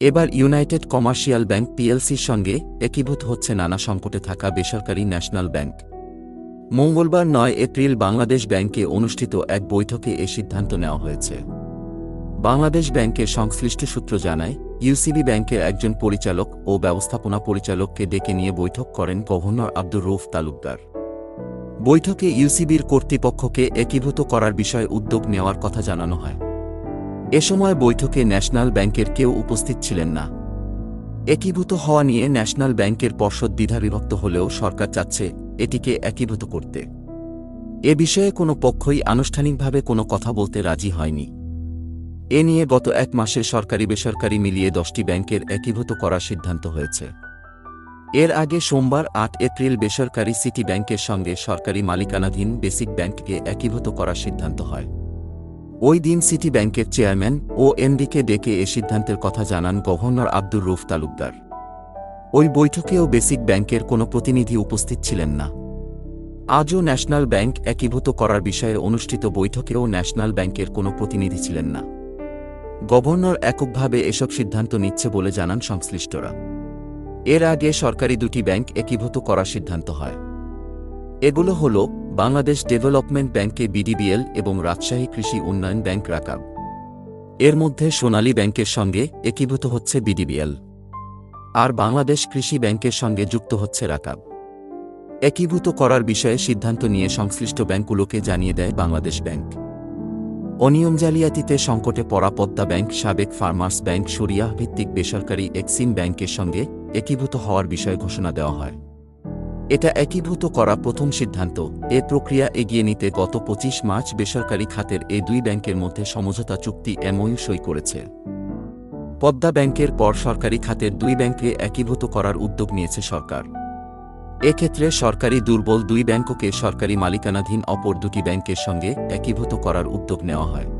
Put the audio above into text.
এবার United commercial bank পিএলসির সঙ্গে একীভূত হচ্ছে নানা সংকটে থাকা বেসরকারি ন্যাশনাল ব্যাংক। মঙ্গলবার নয় এপ্রিল বাংলাদেশ ব্যাংকে অনুষ্ঠিত এক বৈঠকে এ সিদ্ধান্ত নেওয়া হয়েছে। বাংলাদেশ ব্যাংকের সংশ্লিষ্ট সূত্র জানায়, ইউসিবি ব্যাংকের একজন পরিচালক ও ব্যবস্থাপনা পরিচালককে ডেকে নিয়ে বৈঠক করেন গভর্নর আব্দুর রৌফ তালুকদার। বৈঠকে ইউসিবির কর্তৃপক্ষকে একীভূত করার বিষয়ে উদ্যোগ নেওয়ার কথা জানানো হয়। এ সময় বৈঠকে ন্যাশনাল ব্যাংকের কেউ উপস্থিত ছিলেন না। একীভূত হওয়া নিয়ে ন্যাশনাল ব্যাংকের পর্ষদ দ্বিধাবিভক্ত হলেও সরকার চাচ্ছে এটিকে একীভূত করতে। এ বিষয়ে কোনো পক্ষই আনুষ্ঠানিকভাবে কোনো কথা বলতে রাজি হয়নি। এ নিয়ে গত এক মাসে সরকারি বেসরকারি মিলিয়ে দশটি ব্যাংকের একীভূত করার সিদ্ধান্ত হয়েছে। এর আগে সোমবার আট এপ্রিল বেসরকারি সিটি ব্যাংকের সঙ্গে সরকারি মালিকানাধীন বেসিক ব্যাংককে একীভূত করার সিদ্ধান্ত হয়। ওই দিন সিটি ব্যাংকের চেয়ারম্যান ও এমডিকে ডেকে এ সিদ্ধান্তের কথা জানান গভর্নর আব্দুর রুফ তালুকদার। ওই বৈঠকেও বেসিক ব্যাংকের কোনো প্রতিনিধি উপস্থিত ছিলেন না। আজও ন্যাশনাল ব্যাংক একীভূত করার বিষয়ে অনুষ্ঠিত বৈঠকেও ন্যাশনাল ব্যাংকের কোনো প্রতিনিধি ছিলেন না। গভর্নর এককভাবে এসব সিদ্ধান্ত নিচ্ছে বলে জানান সংশ্লিষ্টরা। এর আগে সরকারি দুটি ব্যাংক একীভূত করার সিদ্ধান্ত হয়। এগুলো হল বাংলাদেশ ডেভেলপমেন্ট ব্যাংকে বিডিবিএল এবং রাজশাহী কৃষি উন্নয়ন ব্যাংক রাকাব। এর মধ্যে সোনালী ব্যাংকের সঙ্গে একীভূত হচ্ছে বিডিবিএল। আর বাংলাদেশ কৃষি ব্যাংকের সঙ্গে যুক্ত হচ্ছে রাকাব। একীভূত করার বিষয়ে সিদ্ধান্ত নিয়ে সংশ্লিষ্ট ব্যাংকগুলোকে জানিয়ে দেয় বাংলাদেশ ব্যাংক। অনিয়ম জালিয়াতিতে সংকটে পড়া পদ্মা ব্যাংক, সাবেক ফার্মার্স ব্যাংক সরিয়াহ ভিত্তিক বেসরকারি এক্সিম ব্যাংকের সঙ্গে একীভূত হওয়ার বিষয়ে ঘোষণা দেওয়া হয়। এটা একীভূত করা প্রথম সিদ্ধান্ত। এ প্রক্রিয়া এগিয়ে নিতে গত পঁচিশ মার্চ বেসরকারি খাতের এই দুই ব্যাংকের মধ্যে সমঝোতা চুক্তি এমওইউ সই করেছে। পদ্মা ব্যাংকের পর সরকারি খাতের দুই ব্যাংকে একীভূত করার উদ্যোগ নিয়েছে সরকার। এক্ষেত্রে সরকারি দুর্বল দুই ব্যাংককে সরকারি মালিকানাধীন অপর দুটি ব্যাংকের সঙ্গে একীভূত করার উদ্যোগ নেওয়া হয়।